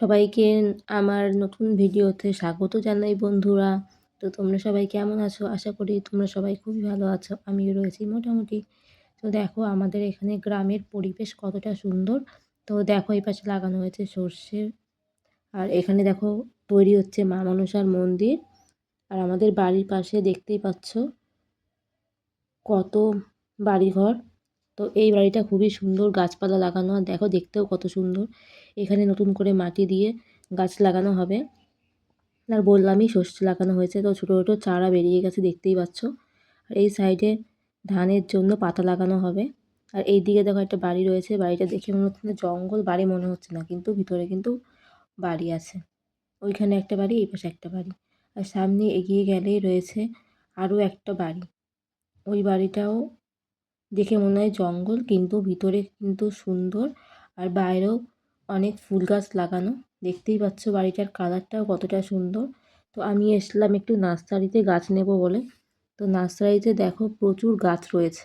সবাইকে আমার নতুন ভিডিওতে স্বাগত জানাই বন্ধুরা। তো তোমরা সবাই কেমন আছো? আশা করি তোমরা সবাই খুবই ভালো আছো, আমিও রয়েছি মোটামুটি। তো দেখো, আমাদের এখানে গ্রামের পরিবেশ কতটা সুন্দর। তো দেখো, এই পাশে লাগানো হয়েছে সর্ষে আর এখানে দেখো, তৈরি হচ্ছে মা মনসার মন্দির। আর আমাদের বাড়ির পাশে দেখতেই পাচ্ছ কত বাড়িঘর। তো এই বাড়িটা খুবই সুন্দর, গাছপালা লাগানো। আর দেখো দেখতেও কত সুন্দর। এখানে নতুন করে মাটি দিয়ে গাছ লাগানো হবে। আর বললামই সর্ষে লাগানো হয়েছে, তো ছোটো ছোটো চারা বেরিয়ে গেছে, দেখতেই পাচ্ছ। আর এই সাইডে ধানের জন্য পাতা লাগানো হবে। আর এই দিকে দেখো একটা বাড়ি রয়েছে, বাড়িটা দেখে মনে হচ্ছে না জঙ্গল, বাড়ি মনে হচ্ছে না, কিন্তু ভিতরে কিন্তু বাড়ি আছে। ওইখানে একটা বাড়ি, এই পাশে একটা বাড়ি। আর সামনে এগিয়ে গেলেই রয়েছে আরও একটা বাড়ি। ওই বাড়িটাও দেখে মনে হয় জঙ্গল, কিন্তু ভিতরে কিন্তু সুন্দর। আর বাইরেও অনেক ফুল গাছ লাগানো। দেখতেই পাচ্ছ বাড়িটার কালারটাও কতটা সুন্দর। তো আমি এসলাম একটু নার্সারিতে গাছ নেব বলে। তো নার্সারিতে দেখো প্রচুর গাছ রয়েছে।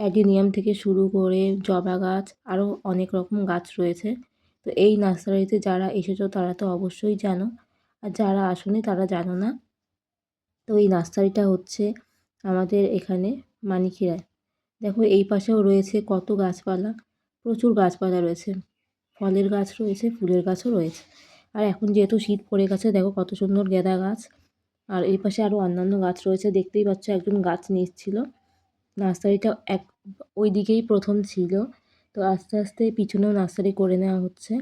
অ্যাডিনিয়াম থেকে শুরু করে জবা গাছ, আরও অনেক রকম গাছ রয়েছে। তো এই নার্সারিতে যারা এসেছ তারা তো অবশ্যই জানো। আর যারা আসনি তারা জানো না। তো এই নার্সারিটা হচ্ছে আমাদের এখানে মানিকিরায় দেখো এই পাশেও রয়েছে কত গাছপালা, প্রচুর গাছপালা রয়েছে। ফলের গাছ রয়েছে, ফুলের গাছও রয়েছে। আর এখন যেহেতু শীত পড়ে গেছে, দেখো কত সুন্দর গেঁদা গাছ। আর এই পাশে আরও অন্যান্য গাছ রয়েছে, দেখতেই পাচ্ছ একজন গাছ নিচ্ছিল নার্সারিটা এক, ওই দিকেই প্রথম ছিল। তো আস্তে আস্তে পিছনেও নার্সারি করে নেওয়া হচ্ছে।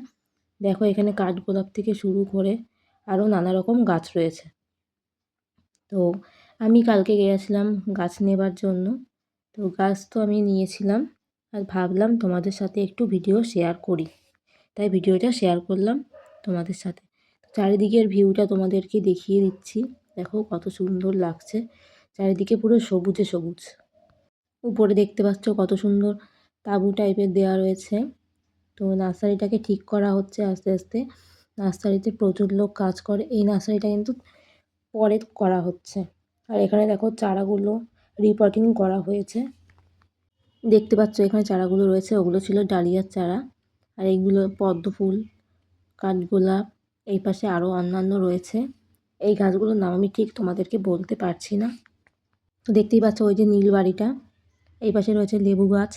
দেখো এখানে কাঠগোলাপ থেকে শুরু করে আরও নানা রকম গাছ রয়েছে। তো আমি কালকে গিয়েছিলাম গাছ নেবার জন্য। তো গাছ তো আমি নিয়েছিলাম আর ভাবলাম তোমাদের সাথে একটু ভিডিও শেয়ার করি। তাই ভিডিওটা শেয়ার করলাম তোমাদের সাথে। চারিদিকের ভিউটা তোমাদেরকে দেখিয়ে দিচ্ছি। দেখো কত সুন্দর লাগছে। চারিদিকে পুরো সবুজে সবুজ। উপরে দেখতে পাচ্ছ কত সুন্দর তাঁবু টাইপের দেওয়া রয়েছে। তো নার্সারিটাকে ঠিক করা হচ্ছে আস্তে আস্তে। নার্সারিতে প্রচুর লোক কাজ করে। এই নার্সারিটা কিন্তু পরে করা হচ্ছে। আর এখানে দেখো চারাগুলো রিপোর্টিং করা হয়েছে। দেখতে পাচ্ছ এখানে চারাগুলো রয়েছে, ওগুলো ছিল ডালিয়ার চারা। আর এইগুলো পদ্ম ফুল, কাঠগোলাপ, এই পাশে আরও অন্যান্য রয়েছে। এই গাছগুলোর নাম আমি ঠিক তোমাদেরকে বলতে পারছি না। তো দেখতেই পাচ্ছ ওই যে নীল বাড়িটা, এই পাশে রয়েছে লেবু গাছ।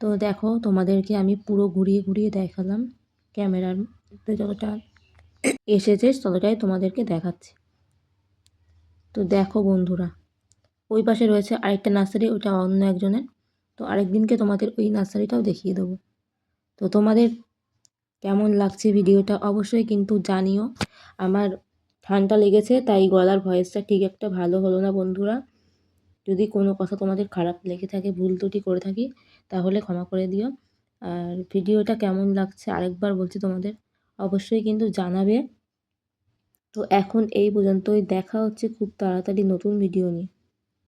তো দেখো তোমাদেরকে আমি পুরো ঘুরিয়ে ঘুরিয়ে দেখালাম ক্যামেরার যতটা এসেছে ততটাই তোমাদেরকে দেখাচ্ছি। তো দেখো বন্ধুরা ওই পাশে রয়েছে আরেকটা নার্সারি, ওটা অন্য একজনের। তো আরেক দিনকে তোমাদের ওই নার্সারিটাও দেখিয়ে দেবো। তো তোমাদের কেমন লাগছে ভিডিওটা অবশ্যই কিন্তু জানিও। আমার ঠান্ডা লেগেছে, তাই গলার ভয়েসটা ঠিক একটা ভালো হলো না বন্ধুরা। যদি কোনো কথা তোমাদের খারাপ লেগে থাকে, ভুল ত্রুটি করে থাকি, তাহলে ক্ষমা করে দিও। আর ভিডিওটা কেমন লাগছে আরেকবার বলছি তোমাদের, অবশ্যই কিন্তু জানাবে। তো এখন এই পর্যন্তই, দেখা হচ্ছে খুব তাড়াতাড়ি নতুন ভিডিও নিয়ে।